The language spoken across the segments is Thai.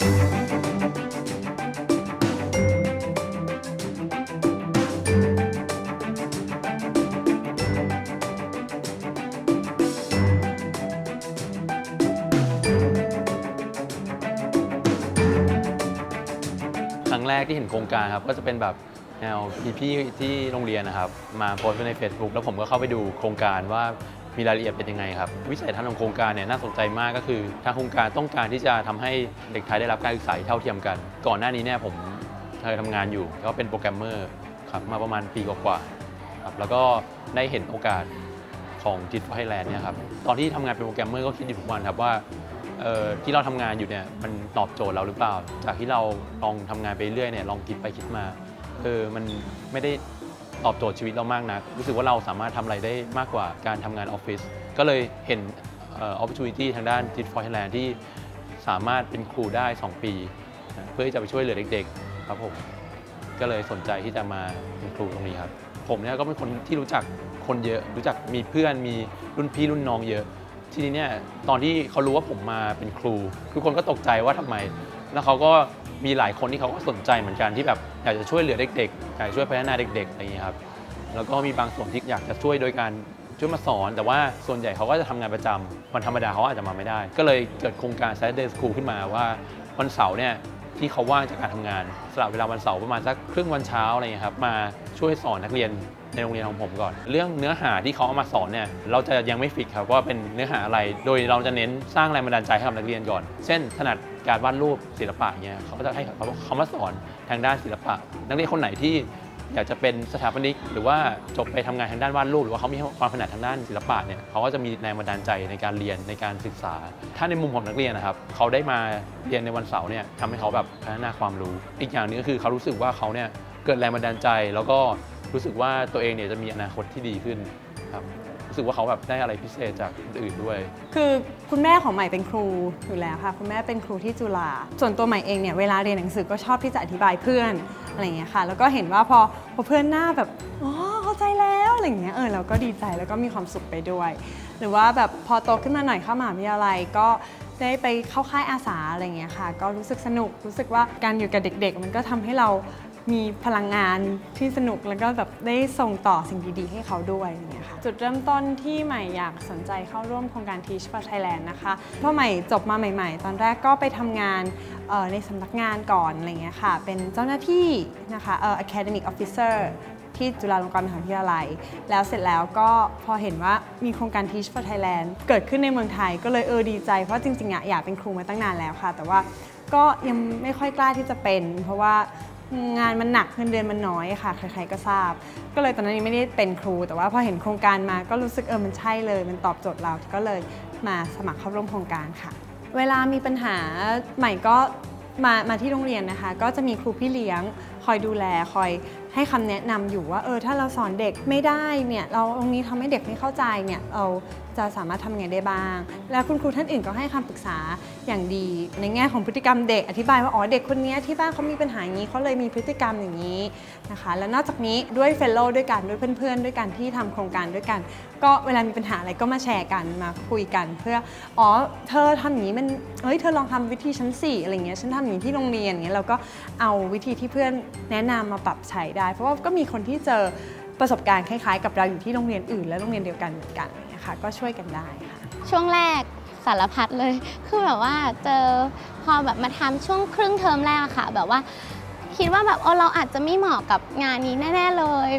ครั้งแรกที่เห็นโครงการครับก็จะเป็นแบบแนวพี่ๆที่โรงเรียนนะครับ มาโพสต์ไว้ใน Facebook แล้วผมก็เข้าไปดูโครงการว่า มีรายละเอียดเป็นยังไงครับ วิสัยทัศน์ของโครงการเนี่ยน่าสนใจมากก็คือ ทางโครงการต้องการที่จะทำให้เด็กไทยได้รับการศึกษาเท่าเทียมกัน ก่อนหน้านี้เนี่ยผมเคยทำงานอยู่ก็เป็นโปรแกรมเมอร์ครับมาประมาณปีกว่าๆครับแล้วก็ได้เห็นโอกาสของจิตไทยแลนด์เนี่ยครับตอนที่ทำงานเป็นโปรแกรมเมอร์ก็คิดอยู่ทุกวันครับว่าเออที่เราทำงานอยู่เนี่ยมันตอบโจทย์เราหรือเปล่า จากที่เราลองทำงานไปเรื่อยเนี่ยลองคิดไปคิดมาเออมันไม่ได้ ตอบโจทย์ชีวิตเรามากนักรู้สึกว่าเราสามารถทำอะไรได้มากกว่าการทำงานออฟฟิศก็เลยเห็นเอ่อ opportunity ทางด้าน Tit for Thailand ที่สามารถเป็นครูได้ 2 ปีนะเพื่อที่จะไปช่วยเหลือเด็กๆครับผมก็เลยสนใจที่จะมาเป็นครูตรงนี้ครับ ผมเนี่ยก็เป็นคนที่รู้จักคนเยอะ รู้จักมีเพื่อนมีรุ่นพี่รุ่นน้องเยอะ ทีนี้เนี่ยตอนที่เขารู้ว่าผมมาเป็นครู ทุกคนก็ตกใจว่าทำไม แล้วเขาก็ มีหลายคนที่เขาก็สนใจเหมือนกันที่แบบอยากจะช่วยเหลือเด็กๆอยากจะช่วยพัฒนาเด็กๆอะไรอย่างเงี้ยครับแล้วก็มีบางส่วนที่อยากจะช่วยโดยการช่วยมาสอน แต่ว่าส่วนใหญ่เขาก็จะทำงานประจำวันธรรมดาเขาอาจจะมาไม่ได้ ก็เลยเกิดโครงการ Saturday School ขึ้นมาว่าวันเสาร์เนี่ย ที่เขาว่างจากการทำงานสลับเวลาวันเสาร์ประมาณสักครึ่งวันเช้าอะไรอย่างเงี้ยครับมาช่วยสอนนักเรียนในโรงเรียนของผมก่อน เรื่องเนื้อหาที่เขาเอามาสอนเนี่ยเราจะยังไม่ฟิกครับว่าเป็นเนื้อหาอะไร โดยเราจะเน้นสร้างแรงบันดาลใจให้กับนักเรียนก่อน เช่นถนัดการวาดรูปศิลปะเนี่ยเขาก็จะให้เขาเขามาสอนทางด้านศิลปะ นักเรียนคนไหนที่ อยากจะเป็นสถาปนิก หรือว่าจบไปทำงานทางด้านวาดรูป หรือว่าเขามีความถนัดทางด้านศิลปะเนี่ยเขาก็จะมีแรงบันดาลใจในการเรียนในการศึกษา ถ้าในมุมของนักเรียนนะครับเขาได้มาเรียนในวันเสาร์เนี่ยทำให้เขาแบบพัฒนาความรู้ อีกอย่างหนึงก็คือเขารู้สึกว่าเขาเนี่ยเกิดแรงบันดาลใจ แล้วก็รู้สึกว่าตัวเองเนี่ยจะมีอนาคตที่ดีขึ้นครับ รู้สึกว่าเขาแบบได้อะไรพิเศษจากอื่นด้วย คือคุณแม่ของใหม่เป็นครูอยู่แล้วค่ะ คุณแม่เป็นครูที่จุฬาส่วนตัวใหม่เองเนี่ยเวลาเรียนหนังสือก็ชอบที่จะอธิบายเพื่อนอะไรอย่างเงี้ยค่ะ แล้วก็เห็นว่าพอพอเพื่อนหน้าแบบอ๋อเข้าใจแล้วอะไรอย่างเงี้ยเออเราก็ดีใจแล้วก็มีความสุขไปด้วย หรือว่าแบบพอโตขึ้นมาหน่อยเข้ามหาวิทยาลัยก็ได้ไปเข้าค่ายอาสาอะไรอย่างเงี้ยค่ะ ก็รู้สึกสนุกรู้สึกว่าการอยู่กับเด็ก ๆ มันก็ทำให้เรา มีพลังงานที่สนุกแล้วก็แบบได้ส่งต่อสิ่งดีๆ ให้เขาด้วยอย่างเงี้ยค่ะจุดเริ่มต้นที่ใหม่อยากสนใจเข้าร่วมโครงการ Teach for Thailand นะคะเพราะใหม่จบมาใหม่ ๆ ตอนแรกก็ไปทำงานในสำนักงานก่อนอะไรเงี้ยค่ะเป็นเจ้าหน้าที่นะคะเอ่อ academic officer ที่จุฬาลงกรณ์มหาวิทยาลัย แล้วเสร็จแล้วก็พอเห็นว่ามีโครงการ Teach for Thailand เกิดขึ้นในเมืองไทยก็เลยเออดีใจ เพราะจริงๆอยากเป็นครูมาตั้งนานแล้วค่ะ แต่ว่าก็ยังไม่ค่อยกล้าที่จะเป็น เพราะว่า งานมันหนักเงินเดือนมันน้อยค่ะใครๆก็ทราบ ก็เลยตอนนั้นยังไม่ได้เป็นครู แต่ว่าพอเห็นโครงการมาก็รู้สึกเออมันใช่เลย มันตอบโจทย์เราก็เลยมาสมัครเข้าร่วมโครงการค่ะ เวลามีปัญหาใหม่ก็มามาที่โรงเรียนนะคะ ก็จะมีครูพี่เลี้ยง คอยดูแลคอยให้คำแนะนำอยู่ว่าเออถ้าเราสอนเด็กไม่ได้เนี่ยเราตรงนี้ทำให้เด็กไม่เข้าใจเนี่ยเราจะสามารถทำยังไงได้บ้าง แล้วคุณครูท่านอื่นก็ให้คำปรึกษาอย่างดี ในแง่ของพฤติกรรมเด็กอธิบายว่าอ๋อเด็กคนนี้ที่บ้านเขามีปัญหาอย่างนี้เขาเลยมีพฤติกรรมอย่างนี้นะคะ แล้วนอกจากนี้ด้วยเฟลโลด้วยกันด้วยเพื่อนๆ ด้วยกันที่ทำโครงการด้วยกัน ก็เวลามีปัญหาอะไรก็มาแชร์กันมาคุยกัน เพื่ออ๋อเธอทำอย่างนี้มันเฮ้ยเธอลองทำวิธีชั้นสี่อะไรเงี้ยฉันทำอย่างนี้ที่โรงเรียนอย่างเงี้ยเราก็เอาวิธีที่เพื่อนแนะนำมาปรับใช้ได้เพราะว่าก็มีคนที่เจอประสบการณ์คล้ายๆ กับเราอยู่ที่โรงเรียนอื่น และโรงเรียนเดียวกันเหมือนกันนะคะก็ช่วยกันได้ค่ะช่วงแรกสารพัดเลย คือแบบว่าเจอพอแบบมาทำช่วงครึ่งเทอมแรกอะค่ะ แบบว่าคิดว่าแบบเออเราอาจจะไม่เหมาะกับงานนี้แน่ ๆ เลย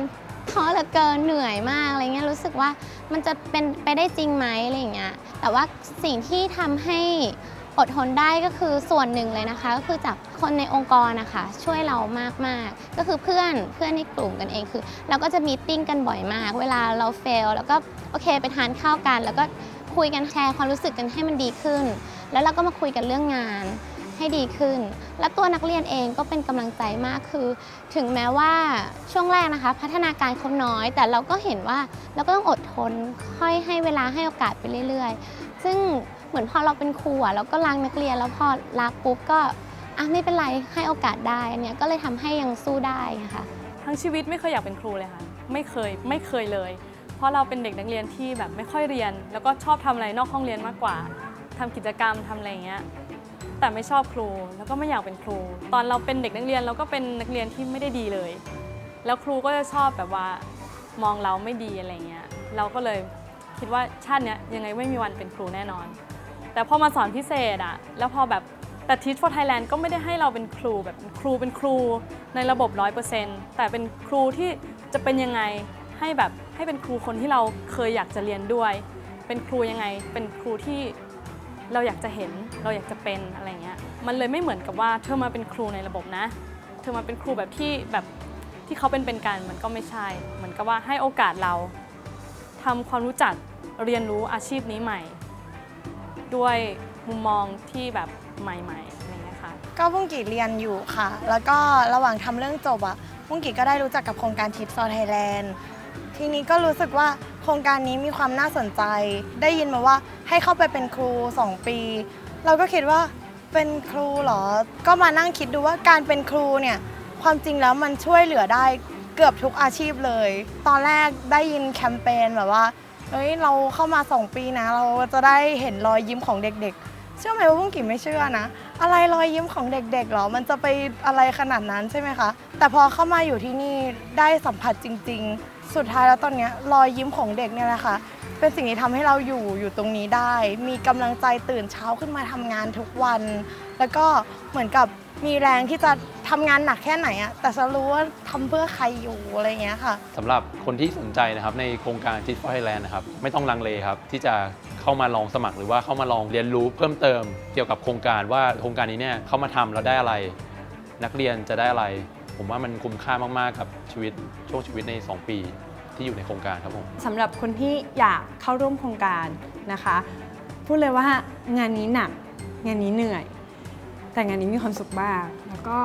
ท้อเหลือเกินเหนื่อยมากอะไรเงี้ยรู้สึกว่ามันจะเป็นไปได้จริงไหมอะไรเงี้ยแต่ว่าสิ่งที่ทำให้ อดทนได้ก็คือส่วนหนึ่งเลยนะคะ ก็คือจากคนในองค์กรนะคะช่วยเรามากๆ ก็คือเพื่อนเพื่อนในกลุ่มกันเองคือ เราก็จะมีติ้งกันบ่อยมาก เวลาเราเฟลแล้วก็โอเคไปทานข้าวกัน แล้วก็คุยกันแชร์ความรู้สึกกันให้มันดีขึ้น แล้วเราก็มาคุยกันเรื่องงานให้ดีขึ้น และตัวนักเรียนเองก็เป็นกำลังใจมากคือ ถึงแม้ว่าช่วงแรกนะคะ พัฒนาการเขาน้อย แต่เราก็เห็นว่าเราก็ต้องอดทนค่อยให้เวลาให้โอกาสไปเรื่อย ๆ ซึ่ง เหมือนพอเราเป็นครูอะเราก็รักนักเรียนแล้วพอรักปุ๊บก็อะไม่เป็นไรให้โอกาสได้อันเนี่ยก็เลยทำให้ยังสู้ได้ค่ะทั้งชีวิตไม่เคยอยากเป็นครูเลยค่ะไม่เคยไม่เคยเลย เพราะเราเป็นเด็กนักเรียนที่แบบไม่ค่อยเรียน แล้วก็ชอบทำอะไรนอกห้องเรียนมากกว่าทำกิจกรรมทำอะไรเงี้ยแต่ไม่ชอบครูแล้วก็ไม่อยากเป็นครู ตอนเราเป็นเด็กนักเรียนเราก็เป็นนักเรียนที่ไม่ได้ดีเลย แล้วครูก็จะชอบแบบว่ามองเราไม่ดีอะไรเงี้ยเราก็เลยคิดว่าชาติเนี้ยยังไงไม่มีวันเป็นครูแน่นอน แต่พอมาสอนพิเศษอะแล้วพอแบบแต่ Teach for Thailand ก็ไม่ได้ให้เราเป็นครูแบบครูเป็นครูในระบบ 100%แต่เป็นครูที่จะเป็นยังไงให้แบบให้เป็นครูคนที่เราเคยอยากจะเรียนด้วย เป็นครูยังไง เป็นครูที่เราอยากจะเห็นเราอยากจะเป็นอะไรเงี้ยมันเลยไม่เหมือนกับว่าเธอมาเป็นครูในระบบนะ เธอมาเป็นครูแบบที่แบบที่เขาเป็นเป็นกันมันก็ไม่ใช่ เหมือนกับว่าให้โอกาสเราทำความรู้จักเรียนรู้อาชีพนี้ใหม่ ด้วยมุมมองที่แบบใหม่ๆอะไรเงี้ยค่ะ ก็บุ้งกีเรียนอยู่ค่ะ แล้วก็ระหว่างทำเรื่องจบอะบุ้งกีก็ได้รู้จักกับโครงการทิปซอไทยแลนด์ทีนี้ก็รู้สึกว่าโครงการนี้มีความน่าสนใจ ได้ยินมาว่าให้เข้าไปเป็นครู 2 ปี เราก็คิดว่าเป็นครูเหรอ ก็มานั่งคิดดูว่าการเป็นครูเนี่ยความจริงแล้วมันช่วยเหลือได้เกือบทุกอาชีพเลย ตอนแรกได้ยินแคมเปญแบบว่า เฮ้ยเราเข้ามา 2 ปีนะ เราจะได้เห็นรอยยิ้มของเด็กๆ เชื่อไหมว่าพุ่งกิ่ไม่เชื่อนะ อะไรรอยยิ้มของเด็กๆหรอ มันจะไปอะไรขนาดนั้นใช่ไหมคะ แต่พอเข้ามาอยู่ที่นี่ได้สัมผัสจริง ๆ สุดท้ายแล้วตอนนี้รอยยิ้มของเด็กเนี่ยแหละค่ะเป็นสิ่งที่ทำให้เราอยู่อยู่ตรงนี้ได้ มีกำลังใจตื่นเช้าขึ้นมาทำงานทุกวัน แล้วก็เหมือนกับ มีแรงที่จะทำงานหนักแค่ไหนอะแต่จะรู้ว่าทำเพื่อใครอยู่อะไรอย่างเงี้ยค่ะสำหรับคนที่สนใจนะครับในโครงการ Teach for Thailand นะครับไม่ต้องลังเลครับที่จะเข้ามาลองสมัครหรือว่าเข้ามาลองเรียนรู้เพิ่มเติมเกี่ยวกับโครงการว่าโครงการนี้เนี่ยเข้ามาทำแล้วได้อะไร นักเรียนจะได้อะไร ผมว่ามันคุ้มค่ามากๆกับชีวิตช่วงชีวิตใน 2 ปีที่อยู่ในโครงการครับผมสำหรับคนที่อยากเข้าร่วมโครงการนะคะ พูดเลยว่างานนี้หนักงานนี้เหนื่อย แต่งานนี้มีความสุขมาก แล้วก็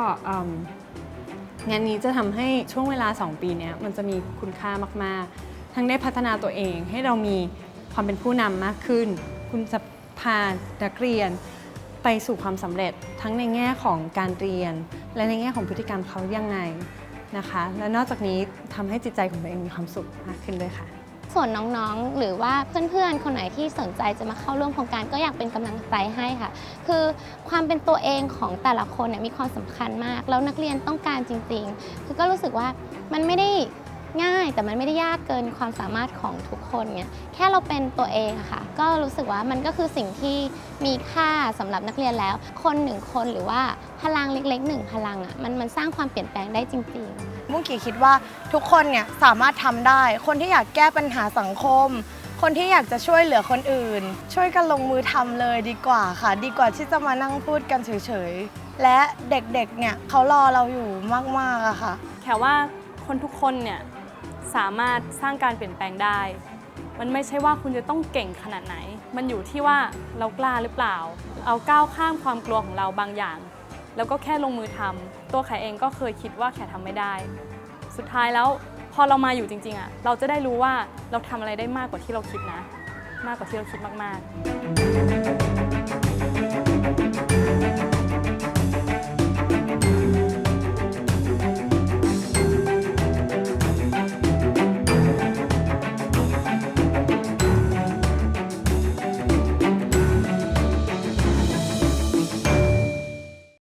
งานนี้จะทำให้ช่วงเวลา 2 ปีนี้มันจะมีคุณค่ามาก ๆ ทั้งได้พัฒนาตัวเองให้เรามีความเป็นผู้นำมากขึ้น คุณจะพานักเรียนไปสู่ความสำเร็จทั้งในแง่ของการเรียน และในแง่ของพฤติกรรมเขายังไงนะคะ และนอกจากนี้ทำให้จิตใจของตัวเองมีความสุขมากขึ้นด้วยค่ะ ส่วนน้องๆ หรือว่าเพื่อนๆ คนไหนที่สนใจจะมาเข้าร่วมโครงการก็อยากเป็นกำลังใจให้ค่ะ คือความเป็นตัวเองของแต่ละคนเนี่ยมีความสำคัญมาก แล้วนักเรียนต้องการจริง ๆ คือก็รู้สึกว่ามันไม่ได้ง่ายแต่มันไม่ได้ยากเกินความสามารถของทุกคนเนี่ยแค่เราเป็นตัวเองค่ะ ก็รู้สึกว่ามันก็คือสิ่งที่มีค่าสำหรับนักเรียนแล้ว คนหนึ่งคนหรือว่าพลังเล็กๆหนึ่งพลังอะมันมันสร้างความเปลี่ยนแปลงได้จริง ๆ มุ้งกี่คิดว่าทุกคนเนี่ยสามารถทำได้ คนที่อยากแก้ปัญหาสังคม คนที่อยากจะช่วยเหลือคนอื่น ช่วยกันลงมือทำเลยดีกว่าค่ะ ดีกว่าที่จะมานั่งพูดกันเฉยๆ และเด็กๆ เนี่ยเขารอเราอยู่มากๆอะค่ะ แค่ว่าคนทุกคนเนี่ยสามารถสร้างการเปลี่ยนแปลงได้ มันไม่ใช่ว่าคุณจะต้องเก่งขนาดไหน มันอยู่ที่ว่าเรากล้าหรือเปล่า เอาก้าวข้ามความกลัวของเราบางอย่าง แล้วก็แค่ลงมือทำ ตัวแขเองก็เคยคิดว่าแขทำไม่ได้ สุดท้ายแล้วพอเรามาอยู่จริงๆอะเราจะได้รู้ว่าเราทำอะไรได้มากกว่าที่เราคิดนะ มากกว่าที่เราคิดมากๆ